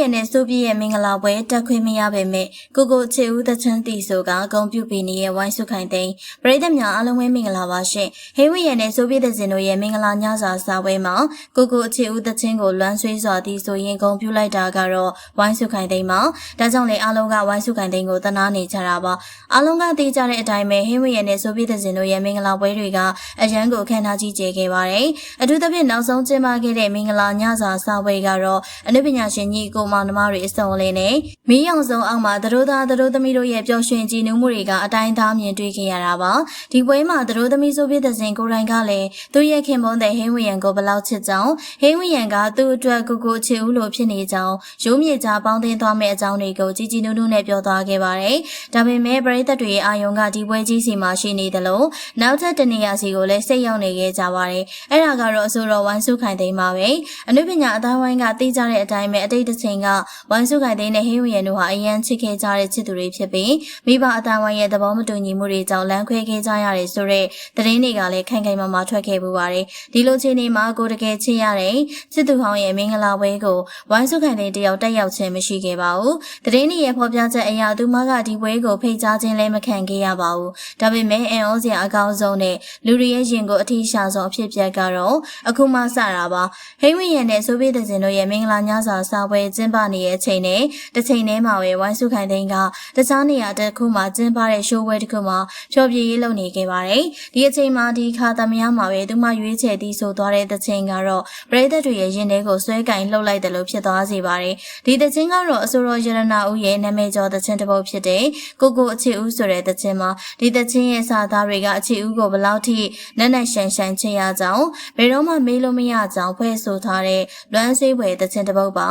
ရနဲ့ဆိုပြည့်ရဲ့မင်္ဂလာပွဲတက်ခွင့်မရပေမဲ့ကိုကိုချေဦးသချန်းတီဆိုကဂုံပြုပြီးနေတဲ့ဝိုင်းစုခိုင်သိန်းပရိသတ်များအားလုံးပဲမင်္ဂလာပါရှင်ဟိဝရနဲ့ဆိုပြည့်တဲ့စင်တို့ရဲ့မင်္ဂလာညစာစာပွဲမှာကိုကိုချေဦးသချန်းကိုလွမ်းဆွေးစွာတီဆိုရင်ဂုံပြုလိုက်တာကတော့ဝိုင်းစုခိုင်သိန်းပါဒါကြောင့်လေအားလုံးကဝိုင်းစုခိုင်သိန်းကိုသနာနေကြတာပါအားလုံးကသိကြတဲ့အတိုင်းပဲဟိဝရနဲ့ဆိုပြည့်တဲ့စင်တို့ရဲ့မင်္ဂလာပွဲတွေကအရန်ကိုခမ်းနားကြီးကျယ်ခဲ့ပါတယ်အထူးသဖြင့်နောက်ဆုံးကျင်းပခဲ့တဲ့မင်္ဂလာညစာစာပွဲကတော့အနုပညာရှင်ညီကိုမောင်နှမတွေအစုံအလင်းနဲ့မီးရောင်စုံအောင်မှာသတို့သားသတို့သမီးတို့ရဲ့ပျော်ရွှင်ကြည်နူးမှုတွေကအတိုင်းသားမြင်တွေ့ခဲ့ရတာပါဒီပွဲမှာသတို့သမီးဆိုပြတဲ့စဉ်ကိုယ်တိုင်ကလည်းသူ့ရဲ့ခင်မွန်းတဲ့ဟင်းဝရံကိုဘလောက်ချစ်ကြောင်းဟင်းဝရံကသူ့အတွက်ကိုကိုချစ်ဦးလို့ဖြစ်နေကြောင်းရိုးမြေကြားပေါင်းသင်းသွားမယ့်အကြောင်းတွေကိုကြည်ကြည်နူးနူးနဲ့ပြောသွားခဲ့ပါတယ်ဒါပေမဲ့ပရိသတ်တွေရဲ့အာယုံကဒီပွဲကြီးစီမှာရှိနေတယ်လို့နောက်ထပ်တနေရာစီကိုလည်းစိတ်ရောက်နေခဲ့ကြပါတယ်အဲ့ဒါကတော့အဆိုတော်ဝိုင်းစုခိုင်သိမ်းပါပဲအနုပညာအတိုင်းဝိုင်းကသိကြတဲ့အတိုင်းပဲအတိတ်တစ်ချိန်ကဝိုင်းစုခိုင်သိန်းနဲ့ဟင်းဝရံတို့ဟာအရန်ချစ်ခဲ့ကြတဲ့ချစ်သူတွေဖြစ်ပြီးမိဘအတိုင်းဝိုင်းရဲ့သဘောမတူညီမှုတွေကြောင့်လမ်းခွဲခဲ့ကြရတယ်ဆိုတဲ့သတင်းတွေကလည်းခိုင်ခိုင်မာမာထွက်ခဲ့ပူပါတယ်ဒီလိုချိန်နေမှာကိုတကယ်ချစ်ရတဲ့ချစ်သူဟောင်းရဲ့မင်္ဂလာပွဲကိုဝိုင်းစုခိုင်သိန်းတယောက်တက်ရောက်ခြင်းမရှိခဲ့ပါဘူးသတင်းတွေရဲ့ဖော်ပြချက်အရသူမကဒီပွဲကိုဖိတ်ကြားခြင်းလည်းမခံခဲ့ရပါဘူးဒါပေမဲ့အန်အောစရာအကောင်းဆုံးနဲ့လူတွေရဲ့ရင်ကိုအထီးရှာဆုံးအဖြစ်ပြက်ကတော့အခုမှစတာပါဟိမ့်ဝင်းရနဲ့ဆိုဗီယက်တင်တို့ရဲ့မင်္ဂလာညစာစာပွဲကျင်းပနေတဲ့အချိန်နဲ့တစ်ချိန်တည်းမှာပဲဝိုင်းစုခိုင်သိန်းကတခြားနေရာတစ်ခုမှာကျင်းပတဲ့ရှိုးပွဲတစ်ခုမှာဖျော်ဖြေရေးလုပ်နေခဲ့ပါတယ်ဒီအချိန်မှာဒီခါသမယမှာပဲသူမရွေးချယ်တီးဆိုသွားတဲ့တစ်ချိန်ကတော့ပရိသတ်တွေရဲ့ရင်ထဲကိုဆွဲကင်လှုပ်လိုက်တယ်လို့ဖြစ်သွားစေပါတယ်ဒီတစ်ချိန်ကတော့အဆိုတော်ရတနာဦးရဲ့နာမည်ကျော်တစ်ချိန်တစ်ပုတ်ဖြစ်တဲ့ကိုကိုအခြေဦးဆိုတဲ့တစ်ချိန်မှာဒီတစ်ချိန်ရဲ့စာသားတွေကအခြေဦးကိုဘလောက်ထိနက်နက်ရှန်ရှန်ချင်ရကြောင်းဘယ်တော့မှမေးလို့မရကြောင်းဖွဲ့ဆိုထားတဲ့လွမ်းစေးပွဲတစ်ချိန်တစ်ပုတ်ပါ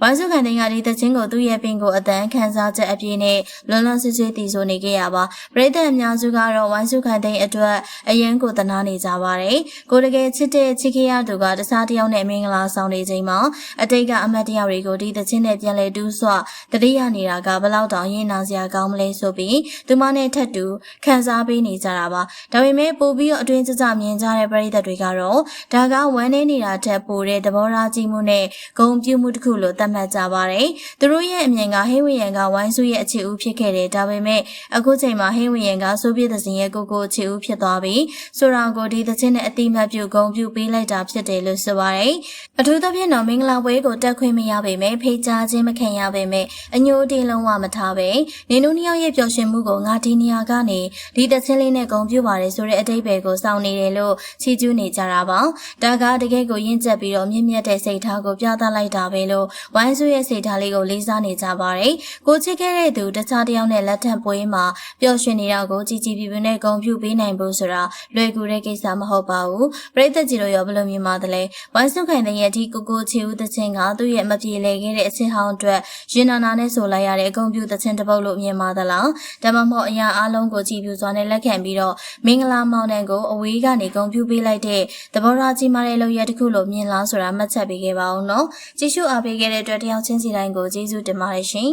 ဝိုင်းစုခံတဲ့ကဒီတစ်ချင်းကိုသူ့ရဲ့ပင်ကိုအတန်းခန်းစားချက်အပြည့်နဲ့လွန်လွန်ဆွဆွတည်ဆိုနေခဲ့ရပါပရိသတ်အများစုကတော့ဝိုင်းစုခံတဲ့အတွက်အရင်ကိုတနာနေကြပါတယ်ကိုတကယ်ချစ်တဲ့ချစ်ခေရသူကတခြားတယောက်နဲ့မင်္ဂလာဆောင်နေချိန်မှာအတိတ်ကအမတ်တယောက်တွေကိုဒီတစ်ချင်းနဲ့ပြန်လဲတူးဆွတတိယနေတာကဘလောက်တောင်ရင်နာစရာကောင်းမလဲဆိုပြီးသူမနဲ့ထက်တူခံစားပေးနေကြတာပါဒါပေမဲ့ပို့ပြီးတော့အတွင်းကျကျမြင်ကြတဲ့ပရိသတ်တွေကတော့ဒါကဝမ်းနေနေတာထက်ပိုတဲ့သဘောထားကြီးမှုနဲ့ဂုံပြူမှုတစ်ခုလို့သတ်မှတ်ကြပါတယ်သူတို့ရဲ့အမြင်ကဟိဝယံကဝိုင်းစုရဲ့အခြေဦးဖြစ်ခဲ့တယ်ဒါပေမဲ့အခုချိန်မှာဟိဝယံကဆိုဗီယက်သစင်ရဲ့ကိုကိုအခြေဦးဖြစ်သွားပြီဆိုတာကိုဒီသချင်းနဲ့အတိမတ်ပြုဂုံပြုပေးလိုက်တာဖြစ်တယ်လို့ဆိုပါတယ်အထူးသဖြင့်တော့မင်္ဂလာပွဲကိုတက်ခွင့်မရပေမဲ့ဖိတ်ကြားခြင်းမခံရပေမဲ့အညိုအတင်းလုံးဝမထားပဲနင်တို့နှစ်ယောက်ရဲ့ပျော်ရွှင်မှုကိုငါဒီနေရာကနေဒီသချင်းလေးနဲ့ဂုံပြုပါတယ်ဆိုတဲ့အတိတ်ပဲကိုစောင့်နေတယ်လို့ချီးကျူးနေကြတာပါဒါကတကယ်ကိုရင့်ကျက်ပြီးတော့မြင့်မြတ်တဲ့စိတ်ထားကိုပြသလိုက်တာပဲလို့ဝိုင်းစုရဲ့စိတ်ထားလေးကိုလေးစားနေကြပါတယ်ကိုချစ်ခဲ့တဲ့သူတခြားတယောက်နဲ့လက်ထပ်ပွဲမှာပျော်ရွှင်နေတာကိုကြည်ကြည်ပြပြနဲ့ဂုံပြုပေးနိုင်ဖို့ဆိုတာလွယ်ကူတဲ့ကိစ္စမဟုတ်ပါဘူးပရိသတ်ကြီးတို့ရောဘယ်လိုမြင်ပါသလဲဝိုင်းစုခိုင်တဲ့ရဲ့ဒီကိုကိုချီဦးတခြင်းကသူ့ရဲ့မပြေလည်ခဲ့တဲ့အချင်းဟောင်းအတွက်ရင်နာနာနဲ့ဆိုလိုက်ရတဲ့အဂုံပြုတခြင်းတစ်ပုတ်လို့မြင်ပါသလားဒါမှမဟုတ်အရာအလုံးကိုကြည်ပြူစွာနဲ့လက်ခံပြီးတော့မင်္ဂလာမောင်နှံကိုအဝေးကနေဂုံပြုပေးလိုက်တဲ့သဘောထားကြီးမားတဲ့လုပ်ရတစ်ခုလို့မြင်လားဆိုတာမှတ်ချက်ပေးခဲ့ပါဦးနော်ကြည့်ရှုအားပေးခဲ့တဲ့အတွက်တယောက်ချင်းစီတိုင်းကိုကျေးဇူးတင်ပါတယ်ရှင်